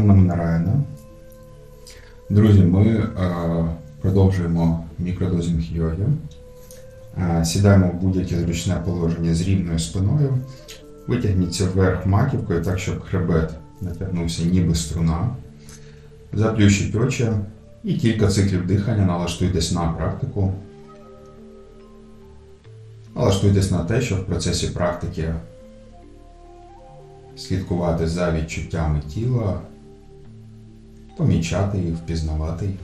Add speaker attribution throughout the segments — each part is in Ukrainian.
Speaker 1: Ом Нам Нараяна. Друзі, ми е, продовжуємо мікродозінг йоги. Е, сідаємо в будь-яке зручне положення з рівною спиною. Витягніться вверх маківкою, так, щоб хребет натягнувся ніби струна. Заплющіть очі і кілька циклів дихання налаштуйтесь на практику. Налаштуйтесь на те, що в процесі практики слідкувати за відчуттями тіла, помічати їх, впізнавати їх.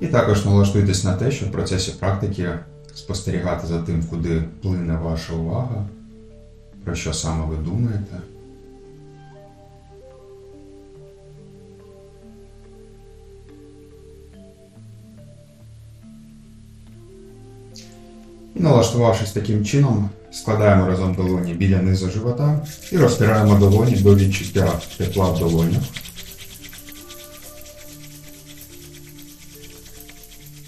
Speaker 1: І також налаштуйтесь на те, що в процесі практики спостерігати за тим, куди плине ваша увага, про що саме ви думаєте. І налаштувавшись таким чином, складаємо разом долоні біля низу живота і розтираємо долоні до відчуття тепла в долонях.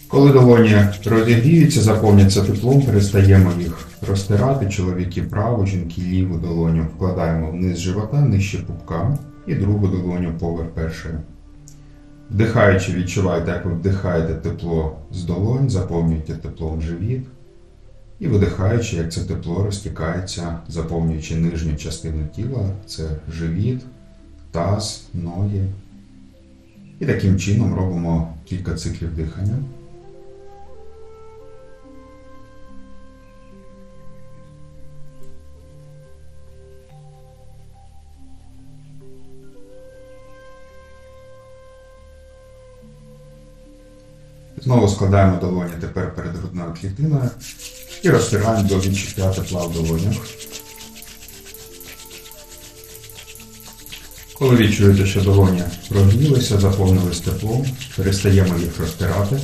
Speaker 1: Коли долоні розігріються, заповняться теплом, перестаємо їх розтирати. Чоловіки праву, жінки ліву долоню вкладаємо вниз живота, нижче пупка і другу долоню поверх першої. Вдихаючи, відчувайте, як ви вдихаєте тепло з долонь, заповнюєте теплом живіт. І видихаючи, як це тепло розтікається, заповнюючи нижню частину тіла, це живіт, таз, ноги. І таким чином робимо кілька циклів дихання. Знову складаємо долоні тепер перед грудною клітиною і розтираємо до відчуття тепла в долонях. Коли відчуєте, що долоні прогрілися, заповнились теплом, перестаємо їх розтирати.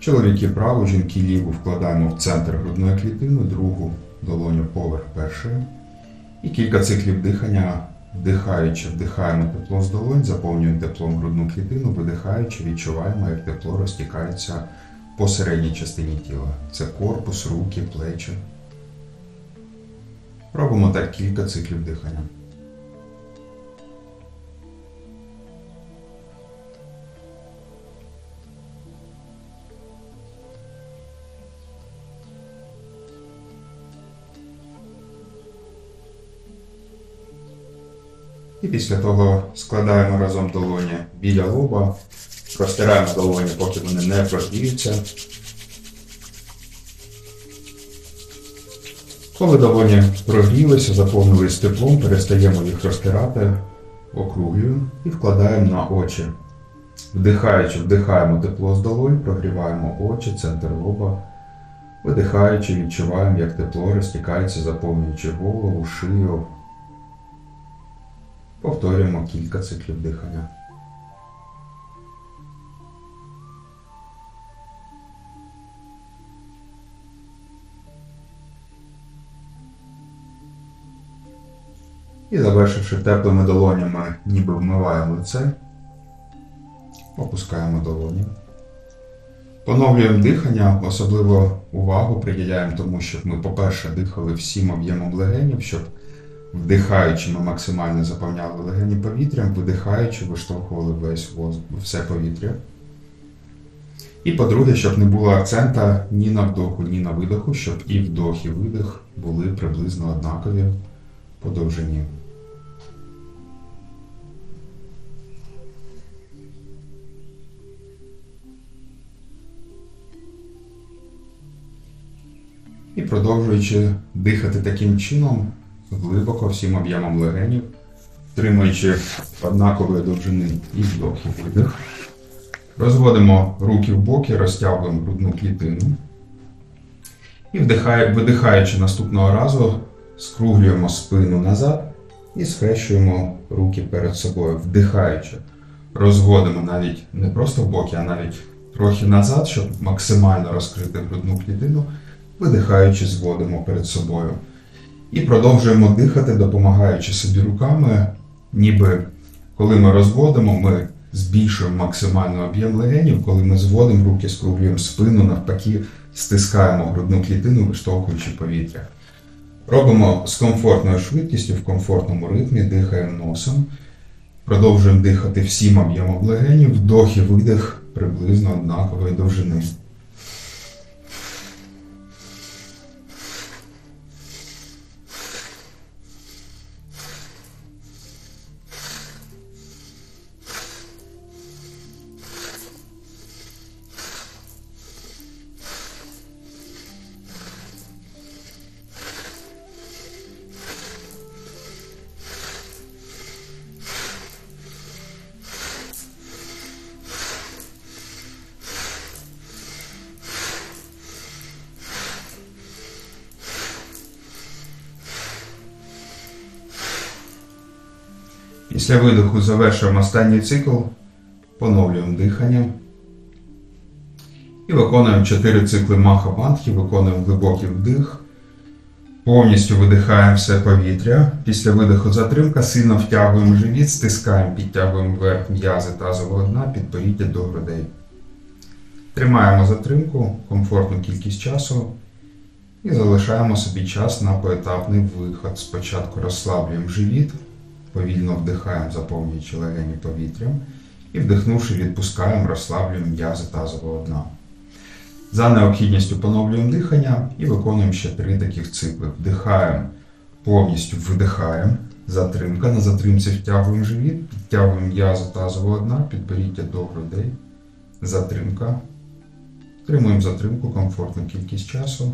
Speaker 1: Чоловіки праву, жінки ліву вкладаємо в центр грудної клітини, другу долоню поверх першої. І кілька циклів дихання, вдихаючи, вдихаємо тепло з долонь, заповнюємо теплом грудну клітину, видихаючи, відчуваємо, як тепло розтікається по середній частині тіла. Це корпус, руки, плечі. Робимо так кілька циклів дихання. І після того складаємо разом долоні біля лоба, розтираємо долоні, поки вони не прогріються. Коли долоні прогрілися, заповнились теплом, перестаємо їх розтирати, округлюємо і вкладаємо на очі. Вдихаючи, вдихаємо тепло з долонь, прогріваємо очі, центр лоба. Видихаючи, відчуваємо, як тепло розтікається, заповнюючи голову, шию. Повторюємо кілька циклів дихання. І завершивши теплими долонями, ніби вмиваємо лице, опускаємо долоні. Поновлюємо дихання, особливо увагу приділяємо тому, щоб ми, по-перше, дихали всім об'ємом легенів, щоб вдихаючи, ми максимально заповняли легені повітрям, видихаючи, виштовхували весь воздух, все повітря. І по-друге, щоб не було акцента ні на вдоху, ні на видоху, щоб і вдох, і видих були приблизно однакові по довжині. І продовжуючи дихати таким чином, глибоко всім об'ємом легенів, тримаючи однакової довжини і вдох, і видих. Розводимо руки в боки, розтягуємо грудну клітину. І видихаючи наступного разу, скруглюємо спину назад і схрещуємо руки перед собою, вдихаючи. Розводимо навіть не просто в боки, а навіть трохи назад, щоб максимально розкрити грудну клітину, видихаючи, зводимо перед собою. І продовжуємо дихати, допомагаючи собі руками, ніби коли ми розводимо, ми збільшуємо максимально об'єм легенів, коли ми зводимо руки, скруглюємо спину, навпаки, стискаємо грудну клітину, виштовхуючи повітря. Робимо з комфортною швидкістю, в комфортному ритмі, дихаємо носом. Продовжуємо дихати всім об'ємом легенів, вдох і видих приблизно однакової довжини. Після видиху завершуємо останній цикл, поновлюємо дихання і виконуємо 4 цикли маха-бандхи, виконуємо глибокий вдих, повністю видихаємо все повітря. Після видиху затримка, сильно втягуємо живіт, стискаємо, підтягуємо вверх м'язи тазового дна, підборіддя до грудей. Тримаємо затримку, комфортну кількість часу і залишаємо собі час на поетапний виход. Спочатку розслаблюємо живіт, повільно вдихаємо, заповнюючи легені повітрям, і вдихнувши, відпускаємо, розслаблюємо м'язи тазового дна. За необхідністю поновлюємо дихання і виконуємо ще три таких цикли. Вдихаємо, повністю видихаємо, затримка. На затримці втягуємо живіт, підтягуємо м'язи тазового дна, підборіддя до грудей. Затримка. Тримуємо затримку, комфортну кількість часу.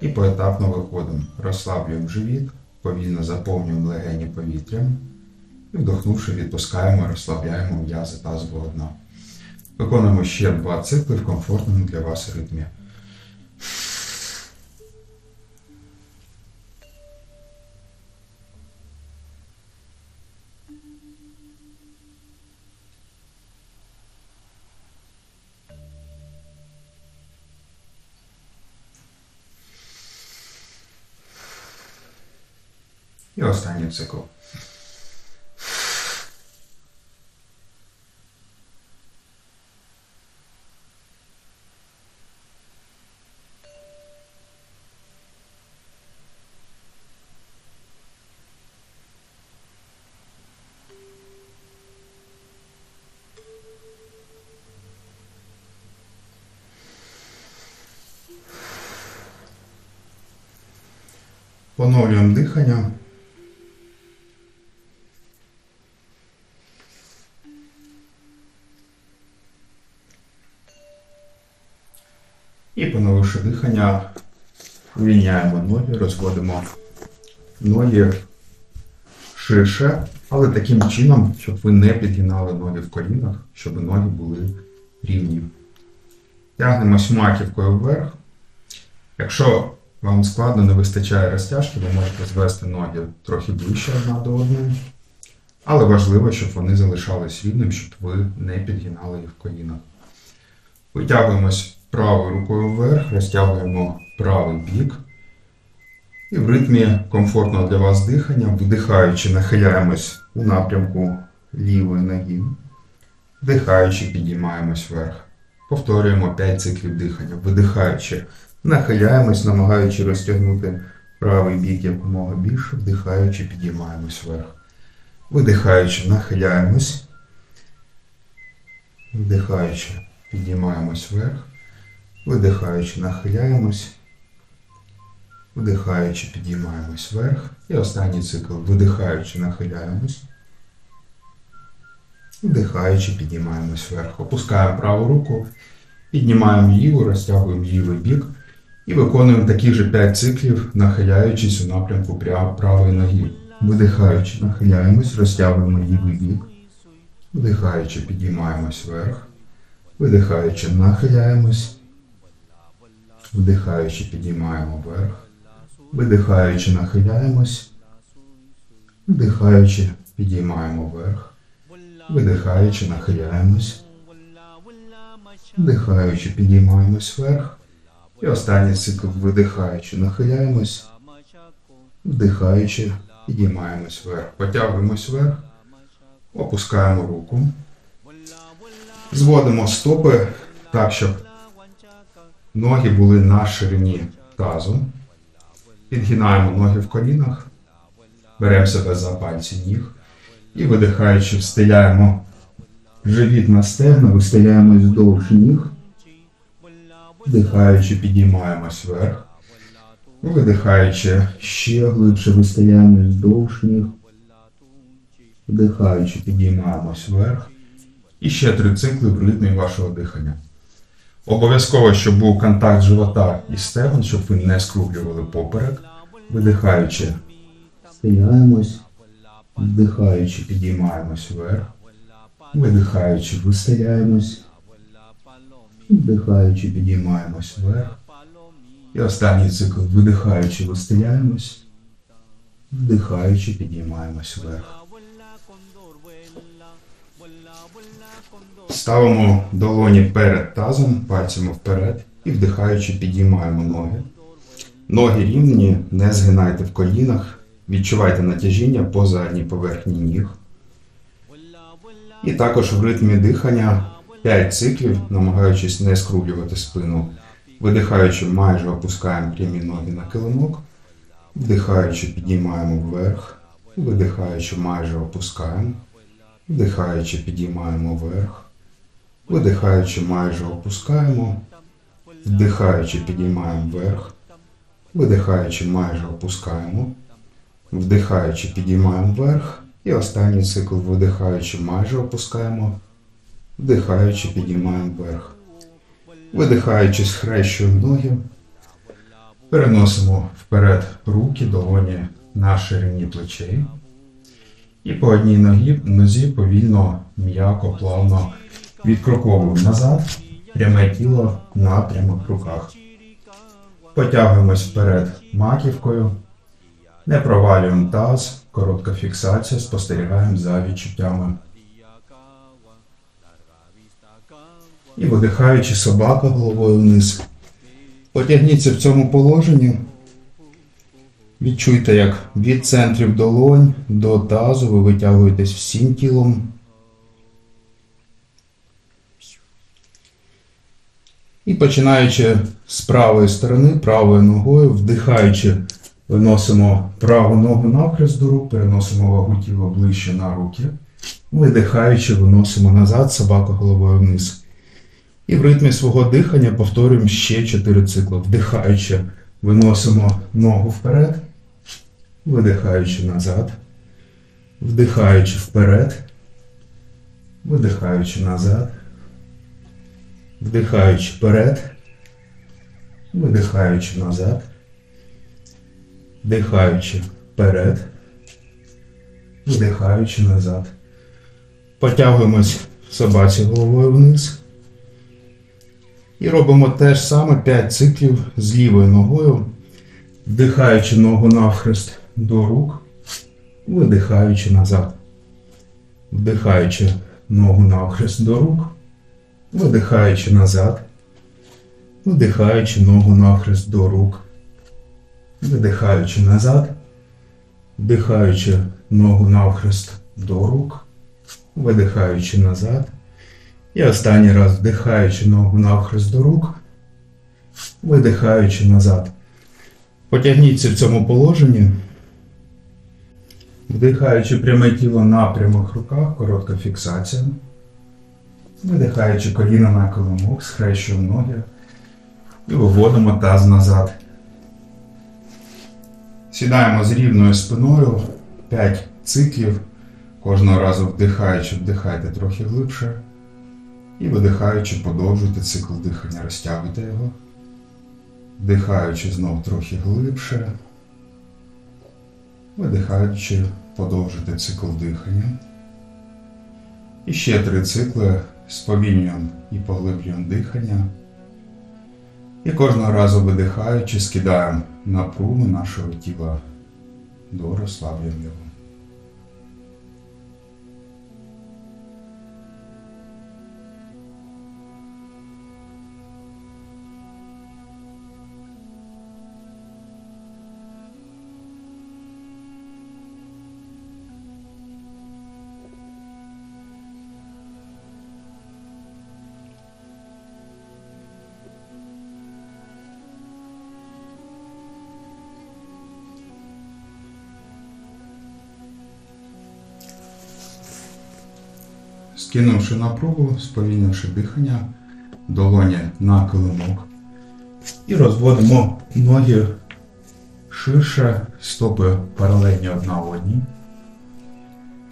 Speaker 1: І поетапно виходимо. Розслаблюємо живіт, повільно заповнюємо легені повітрям і вдохнувши, відпускаємо, розслабляємо м'язи тазового дна. Виконуємо ще два цикли в комфортному для вас ритмі. Цикл. Поновлюємо дихання. Поновивши дихання, вивільняємо ноги, розводимо ноги ширше, але таким чином, щоб ви не підгинали ноги в колінах, щоб ноги були рівні. Тягнемось маківкою вверх. Якщо вам складно, не вистачає розтяжки, ви можете звести ноги трохи ближче одна до одної. Але важливо, щоб вони залишались рівним, щоб ви не підгинали їх в колінах. Витягуємось правою рукою вверх, розтягуємо правий бік. І в ритмі комфортного для вас дихання, вдихаючи, нахиляємось у напрямку лівої ноги. Вдихаючи, підіймаємось вверх. Повторюємо 5 циклів дихання. Видихаючи, нахиляємось, намагаючи розтягнути правий бік якомога більше, вдихаючи, підіймаємось вверх. Видихаючи, нахиляємось. Вдихаючи, підіймаємось вверх. Видихаючи, нахиляємось. Вдихаючи, підіймаємось вверх. І останній цикл. Видихаючи, нахиляємось. Вдихаючи, підіймаємось вверх. Опускаємо праву руку, піднімаємо ліву, розтягуємо лівий бік. І виконуємо таких же 5 циклів, нахиляючись у напрямку правої ноги. Видихаючи, нахиляємось, розтягуємо лівий бік. Вдихаючи, підіймаємось вверх. Видихаючи, нахиляємось. Вдихаючи, підіймаємо вверх. Видихаючи, нахиляємось. Вдихаючи, підіймаємо вверх. Видихаючи, нахиляємось. Вдихаючи, підіймаємось вверх. І останній цикл видихаючи, нахиляємось. Вдихаючи, підіймаємось вверх. Потягуємось вверх. Опускаємо руку. Зводимо стопи так, щоб ноги були на ширині тазу. Підгинаємо ноги в колінах, беремо себе за пальці ніг і видихаючи, встиляємо живіт на стегна, вистеляємось вздовж ніг, вдихаючи, підіймаємось вверх, видихаючи, ще глибше вистеляємось вздовж ніг, вдихаючи, підіймаємось вверх. І ще три цикли в ритмі вашого дихання. Обов'язково, щоб був контакт живота і стегон, щоб ви не скруглювали поперек. Видихаючи, стиляємось, вдихаючи, підіймаємось вверх, видихаючи, вистеляємось, вдихаючи, підіймаємось вверх. І останній цикл видихаючи, вистеляємось, вдихаючи, підіймаємось вверх. Ставимо долоні перед тазом, пальцями вперед і вдихаючи, підіймаємо ноги. Ноги рівні, не згинайте в колінах, відчувайте натяжіння по задній поверхні ніг. І також в ритмі дихання 5 циклів, намагаючись не скруглювати спину. Видихаючи, майже опускаємо прямі ноги на килимок. Вдихаючи, підіймаємо вверх. Видихаючи, майже опускаємо. Вдихаючи, підіймаємо вверх. Видихаючи, майже опускаємо. Вдихаючи, підіймаємо вверх. Видихаючи, майже опускаємо. Вдихаючи, підіймаємо вверх. І останній цикл видихаючи, майже опускаємо. Вдихаючи, підіймаємо вверх. Видихаючи, схрещуємо ноги. Переносимо вперед руки, долоні на ширині плечей. І по одній нозі повільно, м'яко, плавно відкроковуємо назад, пряме тіло на прямих руках. Потягуємось вперед маківкою, не провалюємо таз, коротка фіксація, спостерігаємо за відчуттями. І видихаючи собака головою вниз. Потягніться в цьому положенні. Відчуйте, як від центрів долонь до тазу ви витягуєтесь всім тілом. І починаючи з правої сторони, правою ногою, вдихаючи, виносимо праву ногу навхрест до рук, переносимо вагу тіла ближче на руки. Видихаючи, виносимо назад собаку головою вниз. І в ритмі свого дихання повторюємо ще 4 цикли. Вдихаючи, виносимо ногу вперед, видихаючи назад, вдихаючи вперед, видихаючи назад, вдихаючи вперед, видихаючи назад, вдихаючи вперед, вдихаючи назад. Потягуємось собаці головою вниз. І робимо те ж саме 5 циклів з лівою ногою, вдихаючи ногу навхрест до рук, видихаючи назад. Вдихаючи ногу навхрест до рук, видихаючи назад, вдихаючи ногу навхрест до рук, видихаючи назад, вдихаючи ногу навхрест до рук, видихаючи назад. І останній раз вдихаючи ногу навхрест до рук, видихаючи назад. Потягніться в цьому положенні. Вдихаючи пряме тіло на прямих руках, коротка фіксація. Видихаючи на коломок, схрещуємо ноги і виводимо таз назад. Сідаємо з рівною спиною 5 циклів. Кожного разу вдихаючи, вдихайте трохи глибше. І видихаючи, подовжуйте цикл дихання, розтягуйте його. Вдихаючи знов трохи глибше. Видихаючи, подовжуйте цикл дихання. І ще три цикли сповільнюємо і поглиблюємо дихання. І кожного разу видихаючи, скидаємо напругу нашого тіла до розслаблення Скинувши напругу, сповільнивши дихання, долоні на килимок. І розводимо ноги ширше, стопи паралельні одна одній.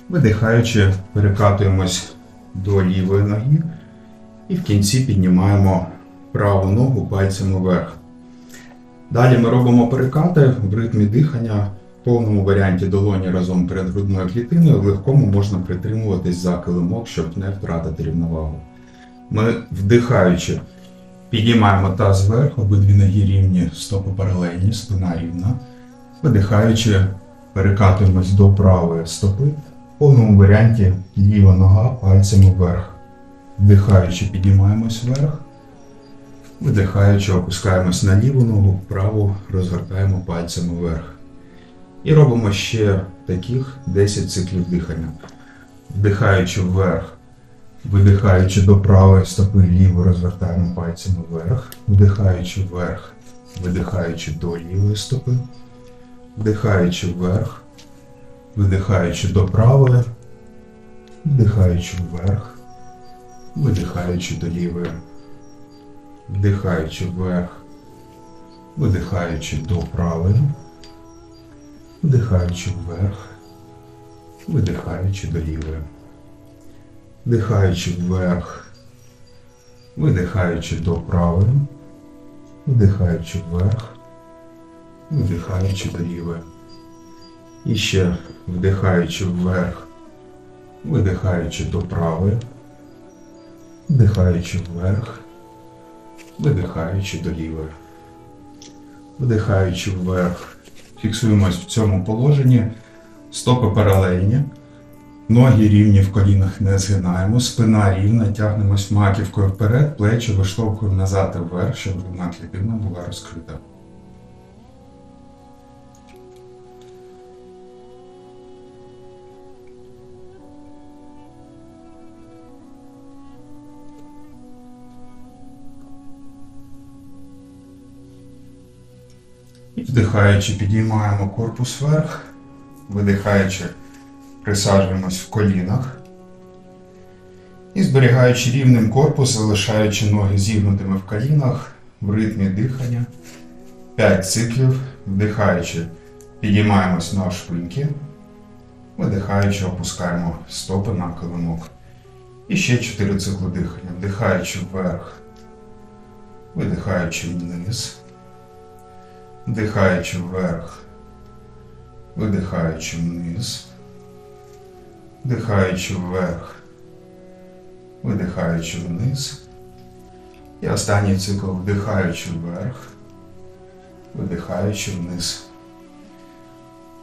Speaker 1: Видихаючи, перекатуємось до лівої ноги і в кінці піднімаємо праву ногу пальцями вверх. Далі ми робимо перекати в ритмі дихання. Повному варіанті долоні разом перед грудною клітиною в легкому можна притримуватись за килимок, щоб не втратити рівновагу. Ми вдихаючи, підіймаємо таз вверх, обидві ноги рівні, стопи паралельні, спина рівна. Видихаючи, перекатуємось до правої стопи. В повному варіанті ліва нога пальцями вверх. Вдихаючи, підіймаємось вверх. Видихаючи, опускаємось на ліву ногу, праву розгортаємо пальцями вверх. І робимо ще таких 10 циклів дихання. Вдихаючи вверх, видихаючи до правої стопи, ліву розвертаємо пальцями вверх, вдихаючи вверх, видихаючи до лівої стопи, вдихаючи вверх, видихаючи до правої, вдихаючи вверх, видихаючи до лівої, вдихаючи вверх, видихаючи до правої. Вдихаючи вверх, видихаючи до лівої. Вдихаючи вверх, видихаючи до правої, вдихаючи вверх, видихаючи до лівої. І ще вдихаючи вверх, видихаючи до правої, вдихаючи вверх, видихаючи до лівої. Вдихаючи вверх. Фіксуємось в цьому положенні. Стопи паралельні. Ноги рівні в колінах не згинаємо. Спина рівна, тягнемось маківкою вперед, плечі виштовхуємо назад і вверх, щоб грудна клітина була розкрита. Вдихаючи, підіймаємо корпус вверх, видихаючи, присаджуємось в колінах. І зберігаючи рівним корпус, залишаючи ноги зігнутими в колінах в ритмі дихання. 5 циклів. Вдихаючи, підіймаємось на шпиньки. Видихаючи, опускаємо стопи на килимок. І ще 4 цикли дихання. Вдихаючи вверх, видихаючи вниз. Вдихаючи вверх, видихаючи вниз, вдихаючи вверх, видихаючи вниз. І останній цикл вдихаючи вверх, видихаючи вниз.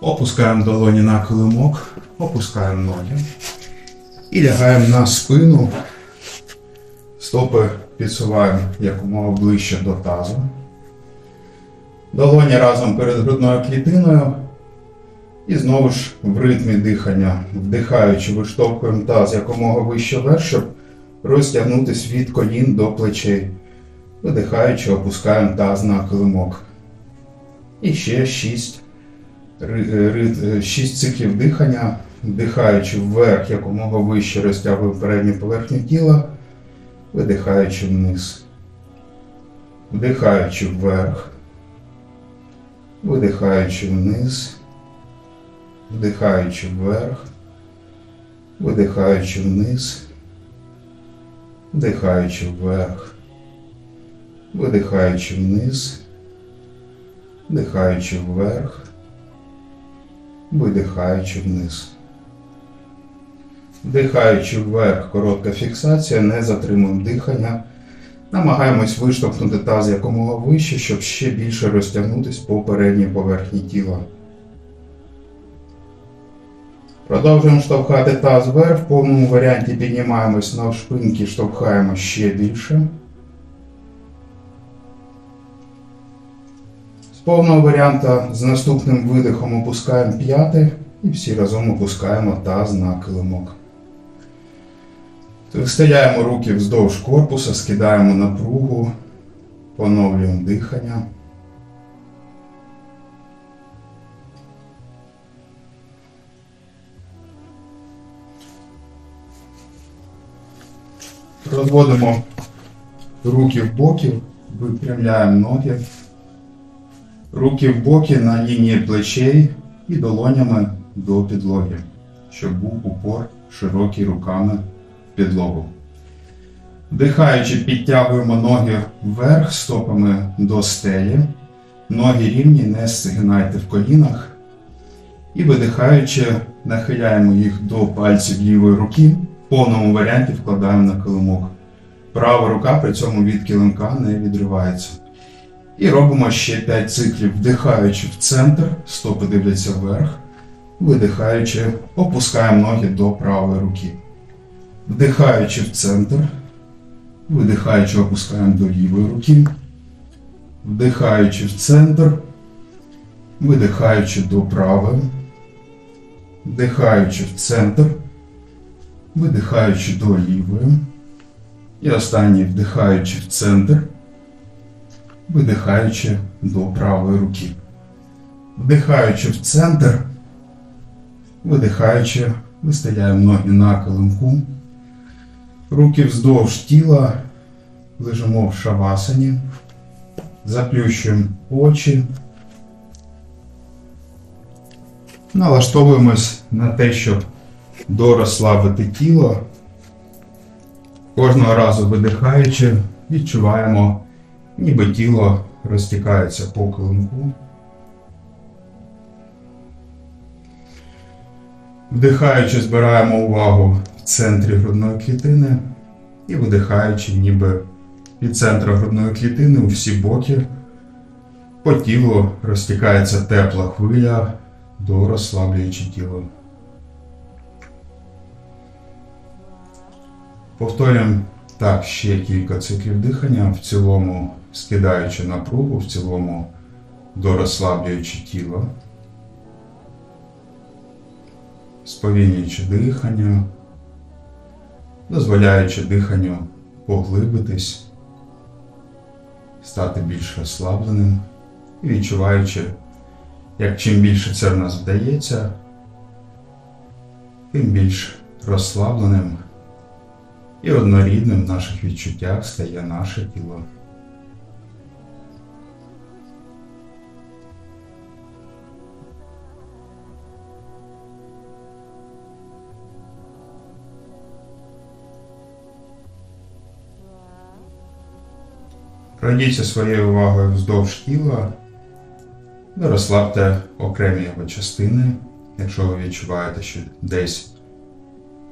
Speaker 1: Опускаємо долоні на килимок, опускаємо ноги і лягаємо на спину. Стопи підсуваємо якомога ближче до тазу. Долоні разом перед грудною клітиною. І знову ж в ритмі дихання, вдихаючи, виштовхуємо таз якомога вище вверх, щоб розтягнутися від колін до плечей. Видихаючи, опускаємо таз на килимок. І ще 6, 6 циклів дихання, вдихаючи вверх, якомога вище розтягуємо передню поверхню тіла, видихаючи вниз. Вдихаючи вверх. Видихаючи вниз, вдихаючи вверх, видихаючи вниз, вдихаючи вверх, видихаючи вниз, вдихаючи вверх, видихаючи вниз. Вдихаючи вверх, коротка фіксація, не затримуємо дихання. Намагаємось виштовхнути таз якомога вище, щоб ще більше розтягнутися по передній поверхні тіла. Продовжуємо штовхати таз вверх. В повному варіанті піднімаємось на шпинки, штовхаємо ще більше. З повного варіанту з наступним видихом опускаємо п'яти і всі разом опускаємо таз на килимок. Вистеляємо руки вздовж корпуса, скидаємо напругу, поновлюємо дихання. Розводимо руки в боки, випрямляємо ноги. Руки в боки на лінії плечей і долонями до підлоги, щоб був упор широкий руками підлогу. Вдихаючи, підтягуємо ноги вверх стопами до стелі. Ноги рівні, не згинайте в колінах. І видихаючи, нахиляємо їх до пальців лівої руки. В повному варіанті вкладаємо на килимок. Права рука при цьому від килимка не відривається. І робимо ще 5 циклів, вдихаючи в центр, стопи дивляться вверх. Видихаючи, опускаємо ноги до правої руки. Вдихаючи в центр, видихаючи, опускаємо до лівої руки. Вдихаючи в центр, видихаючи до правої. Вдихаючи в центр, видихаючи до лівої. І останній вдихаючи в центр, видихаючи до правої руки. Вдихаючи в центр, видихаючи, виставляємо ноги на килимку. Руки вздовж тіла, лежимо в шавасані, заплющуємо очі. Налаштовуємось на те, щоб дорозслабити тіло. Кожного разу видихаючи, відчуваємо, ніби тіло розтікається по килимку. Вдихаючи, збираємо увагу центрі грудної клітини і видихаючи, ніби від центру грудної клітини у всі боки по тілу розтікається тепла хвиля, дорозслаблюючи тіло. Повторюємо так ще кілька циклів дихання, в цілому скидаючи напругу, в цілому дорозслаблюючи тіло, сповільнюючи дихання, дозволяючи диханню поглибитись, стати більш розслабленим і відчуваючи, як чим більше це в нас вдається, тим більш розслабленим і однорідним в наших відчуттях стає наше тіло. Пройдіться своєю увагою вздовж тіла, і розслабте окремі його частини, якщо ви відчуваєте, що десь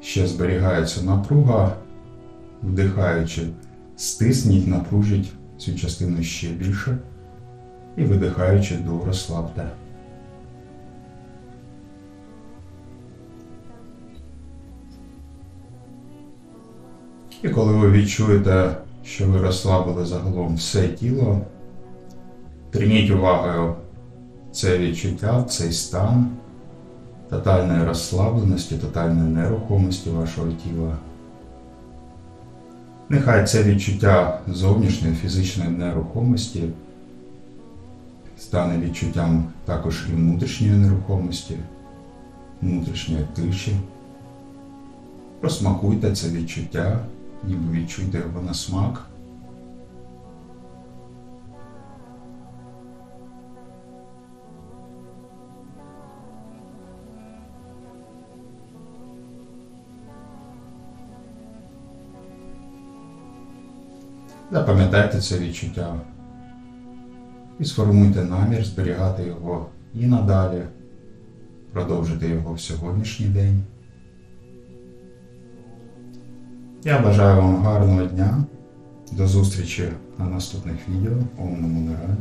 Speaker 1: ще зберігається напруга, вдихаючи, стисніть, напружіть цю частину ще більше. І видихаючи до розслабте. І коли ви відчуєте, що ви розслабили загалом все тіло, триніть увагою це відчуття, цей стан тотальної розслабленості, тотальної нерухомості вашого тіла. Нехай це відчуття зовнішньої фізичної нерухомості стане відчуттям також і внутрішньої нерухомості, внутрішньої тиші. Просмакуйте це відчуття, ніби відчуйте його на смак. Запам'ятайте це відчуття і сформуйте намір зберігати його і надалі, продовжити його в сьогоднішній день. Я бажаю вам гарного дня. До зустрічі на наступних відео. Омному нереально.